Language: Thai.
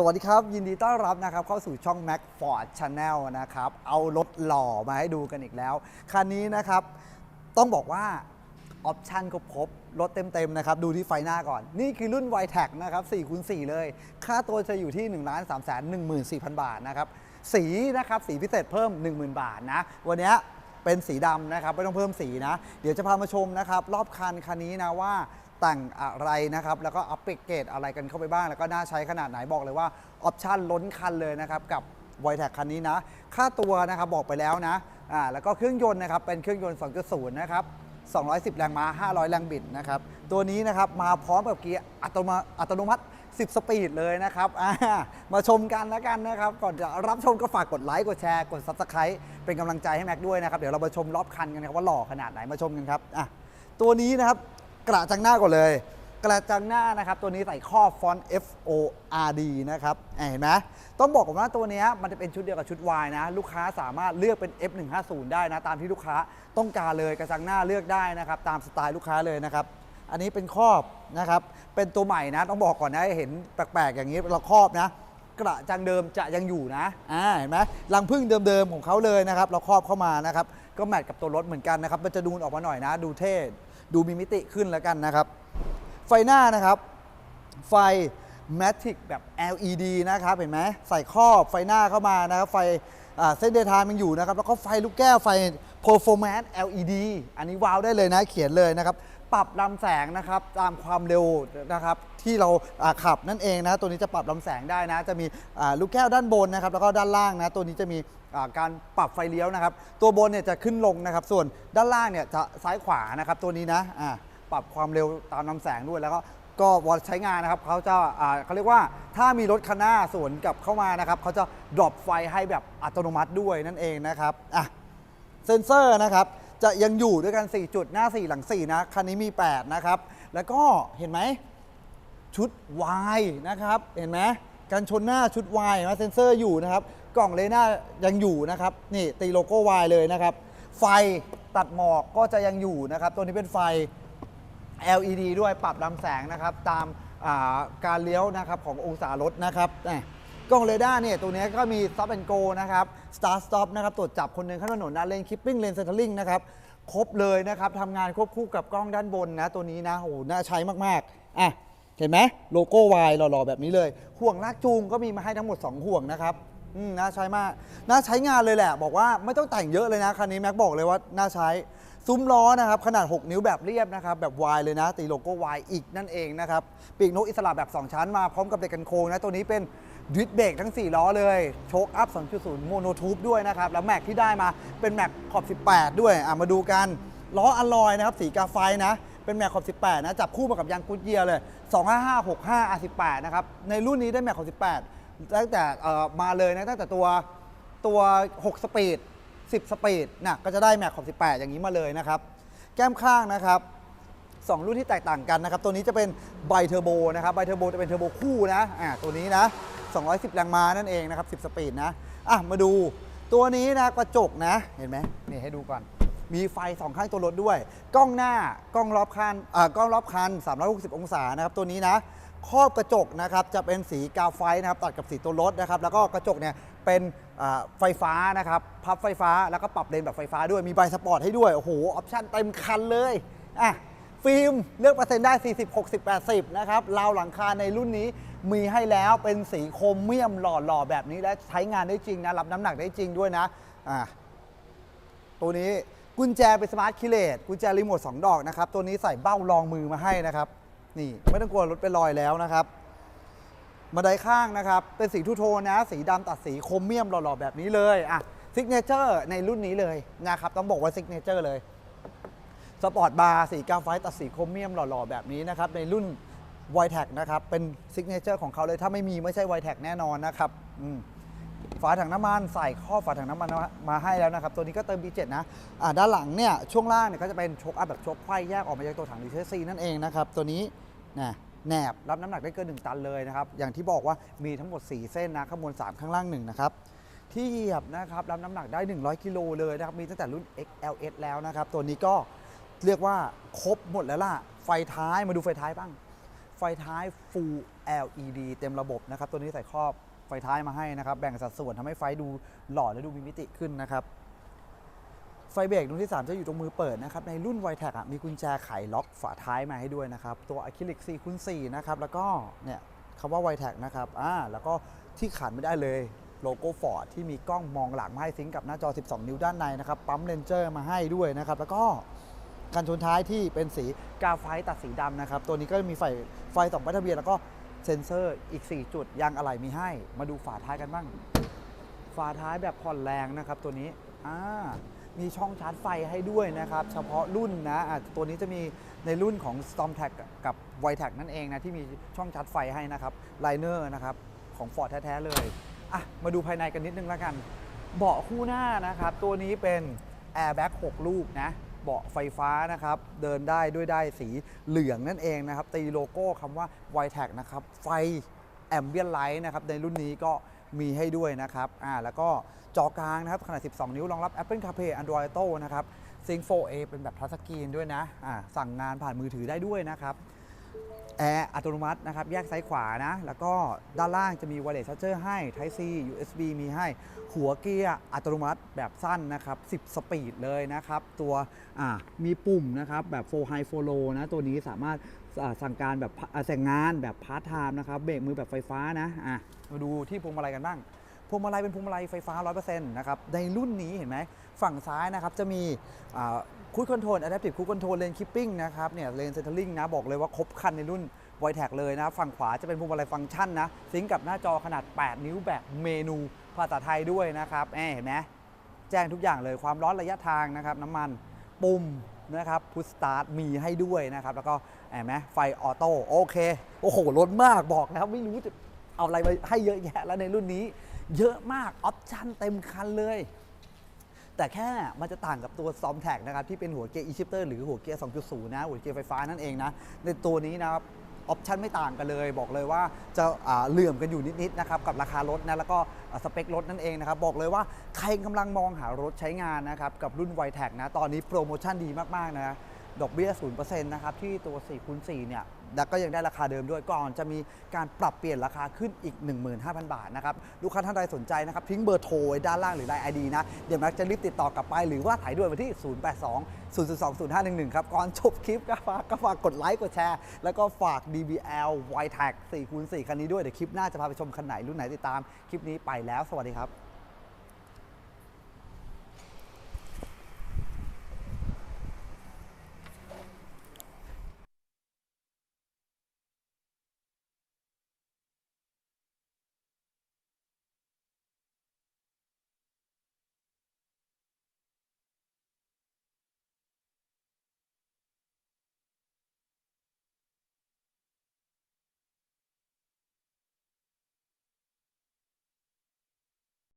สวัสดีครับ ยินดีต้อนรับนะครับเข้าสู่ช่อง Mac Ford Channel นะครับเอารถหล่อมาให้ดูกันอีกแล้ว คันนี้นะครับต้องบอกว่าออปชันก็ครบรถเต็มๆนะครับดูที่ไฟหน้าก่อน นี่คือรุ่น y t e c นะครับ4คูณ4เลย ค่าตัวจะอยู่ที่ 1 3 1 4 0 0 0 บาทนะครับสีนะครับสีพิเศษเพิ่ม 10,000 บาทนะ วันนี้เป็นสีดำนะครับไม่ต้องเพิ่มสีนะ เดี๋ยวจะพามาชมนะครับรอบคันคันนี้นะว่า แต่งอะไรนะครับ แล้วก็อัปเกรดอะไรกันเข้าไปบ้าง แล้วก็น่าใช้ขนาดไหนบอกเลยว่าออปชันล้นคันเลยนะครับ กับ v i t e c คันนี้นะ ค่าตัวนะครับบอกไปแล้วนะอ่าแล้วก็เครื่องยนต์นะครับ เป็นเครื่องยนต์ 2.0 นะครับ 210 แรงม้า 500 แรงบิดนะครับ ตัวนี้นะครับมาพร้อมกับเกียร์อัตโนมัติอัตโนมัติ 10 สปีดเลยนะครับมาชมกันแล้วกันนะครับ ก่อนจะรับชมก็ฝากกดไลค์ กดแชร์ กด Subscribe เป็นกำลังใจให้แม็กด้วยนะครับ เดี๋ยวเรามาชมรอบคันกันนะครับว่าหล่อขนาดไหน มาชมกันครับอะตัวนี้นะครับ กระจังหน้าก่อนเลย กระจังหน้านะครับ ตัวนี้ใส่ครอบฟอนต์ F O R D นะครับเห็นไหมต้องบอกก่อนว่าตัวนี้มันจะเป็นชุดเดียวกับชุด Y นะ ลูกค้าสามารถเลือกเป็น F 1 5 0ได้นะ ตามที่ลูกค้าต้องการเลยกระจังหน้าเลือกได้นะครับ ตามสไตล์ลูกค้าเลยนะครับอันนี้เป็นครอบนะครับ เป็นตัวใหม่นะ ต้องบอกก่อนนะเห็นแปลกๆ อย่างนี้เราครอบนะ กระจังเดิมจะยังอยู่นะอ่าเห็นไหมรังพึ่งเดิมๆของเขาเลยนะครับ เราครอบเข้ามานะครับ ก็แมทกับตัวรถเหมือนกันนะครับ มันจะดูออกมาหน่อยนะ ดูเท่ ดูมีมิติขึ้นแล้วกันนะครับ ไฟหน้านะครับ ไฟ m a t ติกแบบ LED นะครับ เห็นไหมใส่ครอบไฟหน้าเข้ามานะครับไฟเส้นเดทานมันอยู่นะครับ แล้วก็ไฟลูกแก้วไฟ Performance LED อันนี้ว้าวได้เลยนะ เขียนเลยนะครับ ปรับลำแสงนะครับตามความเร็วนะครับที่เราอ่าขับนั่นเองนะตัวนี้จะปรับลำแสงได้นะ จะมีอ่าลูกแก้วด้านบนนะครับแล้วก็ด้านล่างนะตัวนี้จะมีอ่าการปรับไฟเลี้ยวนะครับ ตัวบนเนี่ยจะขึ้นลงนะครับ ส่วนด้านล่างเนี่ยจะซ้ายขวานะครับตัวนี้นะอ่าปรับความเร็วตามลำแสงด้วยแล้วก็ก็วันใช้งานนะครับเขาจะอ่าเขาเรียกว่าถ้ามีรถคันหน้าสวนกลับเข้ามานะครับเขาจะดรอปไฟให้แบบอัตโนมัติด้วยนั่นเองนะครับอะเซนเซอร์นะครับ จะยังอยู่ด้วยกัน 4 จุดหน้า 4 หลัง 4 นะ คันนี้มี 8 นะครับ แล้วก็เห็นไหม ชุด Y นะครับ เห็นไหมการชนหน้าชุด Y เห็นไหมเซนเซอร์อยู่นะครับ กล่องเลน่ายังอยู่นะครับ นี่ตีโลโก้ Y เลยนะครับ ไฟตัดหมอกก็จะยังอยู่นะครับ ตัวนี้เป็นไฟ LED ด้วยปรับลำแสงนะครับ ตามาการเลี้ยวนะครับขององศารถนะครับ กล้องเรดาร์เนี่ยตัวนี้ก็มี Stop and Go นะครับ Start Stop นะครับตรวจจับคนเดินข้ามถนนนะเลน Keeping Lane Centering นะครับครบเลยนะครับทำงานควบคู่กับกล้องด้านบนนะ ตัวนี้นะโอ้โหน่าใช้มากๆอะเห็นไหมโลโก้ Y หล่อๆแบบนี้เลย ห่วงลากจูงก็มีมาให้ทั้งหมด 2 ห่วงนะครับอืมน่าใช้มาก น่าใช้งานเลยแหละ บอกว่าไม่ต้องแต่งเยอะเลยนะ คันนี้แม็กบอกเลยว่าน่าใช้ ซุ้มล้อนะครับขนาด 6 นิ้วแบบเรียบนะครับแบบ Y เลยนะ ตีโลโก้ Y อีกนั่นเองนะครับปีกนกอิสระแบบ 2 ชั้นมาพร้อมกับเบรกกันโค้งนะตัวนี้เป็นดิสเบรกทั้ง 4 ล้อเลยโชคอัพ 2.0 โมโนทูบด้วยนะครับแล้วแม็กที่ได้มาเป็นแม็กขอบ 18 ด้วยอะมาดูกันล้ออลลอยนะครับสีกาไฟนะเป็นแม็กขอบ 18 นะจับคู่มากับยางกุดเยียเลย 255 65 R18 นะครับในรุ่นนี้ได้แม็กขอบ 18 ตั้งแต่เอ่อมาเลยนะตั้งแต่ตัวตัว 6 สปีด 10 สปีดนะก็จะได้แม็กขอบ18 อย่างนี้มาเลยนะครับ แก้มข้างนะครับ2รุ่นที่แตกต่างกันนะครับ ตัวนี้จะเป็นไบเทอร์โบนะครับไบเทอร์โบจะเป็นเทอร์โบคู่นะอ่าตัวนี้นะ 210 แรงม้านั่นเองนะครับ 10 สปีดนะอะมาดูตัวนี้นะกระจกนะเห็นไหมนี่ให้ดูก่อน มีไฟสองข้างตัวรถด้วย กล้องหน้ากล้องรอบคันอ่ากล้องรอบคัน 360 องศานะครับ ตัวนี้นะครอบกระจกนะครับจะเป็นสีกาไฟนะครับตัดกับสีตัวรถนะครับ แล้วก็กระจกเนี่ยเป็น ไฟฟ้านะครับพับไฟฟ้าแล้วก็ปรับเลนแบบไฟฟ้าด้วยมีใบสปอร์ตให้ด้วย โอ้โห ออปชั่นเต็มคันเลยอะฟิล์มเลือกเปอร์เซ็นต์ได้ 40 60 80 นะครับราวหลังคาในรุ่นนี้มีให้แล้วเป็นสีโครเมียมหล่อๆแบบนี้และใช้งานได้จริงนะ รับน้ำหนักได้จริงด้วยนะอะตัวนี้กุญแจเป็นสมาร์ทคิเลตกุญแจรีโมท2ดอกนะครับ ตัวนี้ใส่เบ้ารองมือมาให้นะครับ นี่ไม่ต้องกลัวรถเป็นรอยแล้วนะครับ มาไดข้างนะครับ เป็นสีทูโทนนะ สีดำตัดสีโครเมียมหล่อๆแบบนี้เลยอะซิกเนเจอร์ในรุ่นนี้เลยนะครับ ต้องบอกว่าซิกเนเจอร์เลยสปอร์ตบาร์สีกาไฟตัดสีโครเมียมหล่อๆแบบนี้นะครับในรุ่น v i t e c นะครับ เป็นซิกเนเจอร์ของเขาเลยถ้าไม่มีไม่ใช่ v i t e c แน่นอนนะครับอืฝาถังน้ำมันใส่ข้อฝาถังน้ำมันมาให้แล้วนะครับ ตัวนี้ก็เติม B7 นะอ่าด้านหลังเนี่ยช่วงล่างเนี่ยก็จะเป็นโชคอัพแบบโชคไขว้แยกออกมาจากตัวถังดีเซลซีนั่นเองนะครับ ตัวนี้นะ แหนบรับน้ำหนักได้เกิน 1 ตันเลยนะครับ อย่างที่บอกว่ามีทั้งหมด 4 เส้นนะข้างบน 3 ข้างล่าง 1 นะครับ ที่เหยียบนะครับรับน้ำหนักได้ 100 กิโลเลยนะครับ มีตั้งแต่รุ่น XLS แล้วนะครับ ตัวนี้ก็เรียกว่าครบหมดแล้วล่ะ ไฟท้ายมาดูไฟท้ายบ้าง ไฟไฟท้าย Full LED เต็มระบบนะครับ ตัวนี้ใส่ครอบไฟท้ายมาให้นะครับ แบ่งสัดส่วนทำให้ไฟดูหล่อและดูมีมิติขึ้นนะครับ ไฟเบรกดวงที่ 3 จะอยู่ตรงมือเปิดนะครับ ในรุ่น v i t e c อะมีกุญแจไขล็อกฝาท้ายมาให้ด้วยนะครับ ตัวอะคริลิก4คูณ4นะครับ แล้วก็เนี่ยคำว่า v i t e c นะครับอ่าแล้วก็ที่ขาดไม่ได้เลยโลโก้ฟอร์ดที่มีกล้องมองหลังมาให้ซิงก์กับหน้าจอ 12 นิ้วด้านในนะครับ ปั๊มเลนเจอร์มาให้ด้วยนะครับ แล้วก็กันชนท้ายที่เป็นสีกาไฟตัดสีดำนะครับ ตัวนี้ก็มีไฟไฟสองป้ายทะเบียนแล้วก็เซ็นเซอร์อีก 4 จุดยางอะไหล่มีให้ มาดูฝาท้ายกันบ้าง ฝาท้ายแบบผ่อนแรงนะครับ ตัวนี้อ่า มีช่องชาร์จไฟให้ด้วยนะครับ เฉพาะรุ่นนะะตัวนี้จะมีในรุ่นของ Storm t a g กับ v i t e c นั่นเองนะ ที่มีช่องชาร์จไฟให้นะครับไลเนอร์นะครับ ของ Ford แท้ ๆ เลยอะมาดูภายในกันนิดนึงแล้วกัน เบาะคู่หน้านะครับ ตัวนี้เป็น Airbag 6 ลูกนะเบาะไฟฟ้านะครับ เดินได้ด้วยได้สีเหลืองนั่นเองนะครับ ตีโลโก้คำว่า v i t e c นะครับ ไฟแอมเบียนไลท์นะครับ ในรุ่นนี้ก็ มีให้ด้วยนะครับอ่าแล้วก็จอกลางนะครับขนาด 12 นิ้วรองรับ Apple CarPlay Android Auto นะครับ Sync 4A เป็นแบบทัชสกรีนด้วยนะอ่าสั่งงานผ่านมือถือได้ด้วยนะครับแอร์อัตโนมัตินะครับ แยกซ้ายขวานะ แล้วก็ด้านล่างจะมี wireless charger ให้ Type C USB มีให้ หัวเกียร์อัตโนมัติแบบสั้นนะครับ 10 สปีดเลยนะครับ ตัวมีปุ่มนะครับ แบบ 4 high 4 low นะ ตัวนี้สามารถ สั่งการแบบอ่าสั่งงานแบบพาร์ทไทม์นะครับเบรกมือแบบไฟฟ้านะอะมาดูที่พวงมาลัยกันบ้างพวงมาลัยเป็นพวงมาลัยไฟฟ้า 100%นะครับในรุ่นนี้เห็นไหมฝั่งซ้ายนะครับจะมีคูดคอนโทรลอะแดปติฟคูดคอนโทรลเลนคิปปิ้งนะครับเนี่ยเลนเซนเตอร์ลิงนะบอกเลยว่าครบคันในรุ่น v i t e c เลยนะฝั่งขวาจะเป็นพวงมาลัยฟังก์ชันนะซิงกับหน้าจอขนาด 8 นิ้วแบบเมนูภาษาไทยด้วยนะครับแหมเห็นไหมแจ้งทุกอย่างเลยความร้อนระยะทางนะครับน้ำมันปุ่ม นะครับพุชสตาร์ทมีให้ด้วยนะครับ แล้วก็เห็นไหมไฟออโต้โอเค โอ้โหล้นมากบอกแล้วไม่รู้จะเอาอะไรมาให้เยอะแยะแล้วในรุ่นนี้ เยอะมากออปชั่นเต็มคันเลย แต่แค่มันจะต่างกับตัวซอมแท็กนะครับที่เป็นหัวเกียร์อีชิปเตอร์หรือหัวเกียร์ 2.0 นะ หัวเกียร์ไฟฟ้านั่นเองนะ ในตัวนี้นะครับ ออปชันไม่ต่างกันเลย บอกเลยว่าจะเหลื่อมกันอยู่นิดๆนะครับกับราคารถนะแล้วก็สเปครถนั่นเองนะครับบอกเลยว่าใครกำลังมองหารถใช้งานนะครับกับรุ่นไวแท็กนะตอนนี้โปรโมชั่นดีมากๆนะดอกเบี้ย0%นะครับที่ตัว4คูณ4เนี่ย แล้วก็ยังได้ราคาเดิมด้วยก่อนจะมีการปรับเปลี่ยนราคาขึ้นอีก 15,000 บาทนะครับลูกค้าท่านใดสนใจนะครับทิ้งเบอร์โทรไว้ด้านล่างหรือไลน์ไอดีนะเดี๋ยวแม็กจะรีบติดต่อกลับไป หรือว่าถ่ายด้วยมาที่ 082 002 0511 ครับ ก่อนจบคลิปก็ฝากก็ฝากกดไลค์กดแชร์ แล้วก็ฝาก DBL y t a g 4คูณ4คันนี้ด้วย เดี๋ยวคลิปหน้าจะพาไปชมคันไหนรุ่นไหนติดตามคลิปนี้ไปแล้ว สวัสดีครับ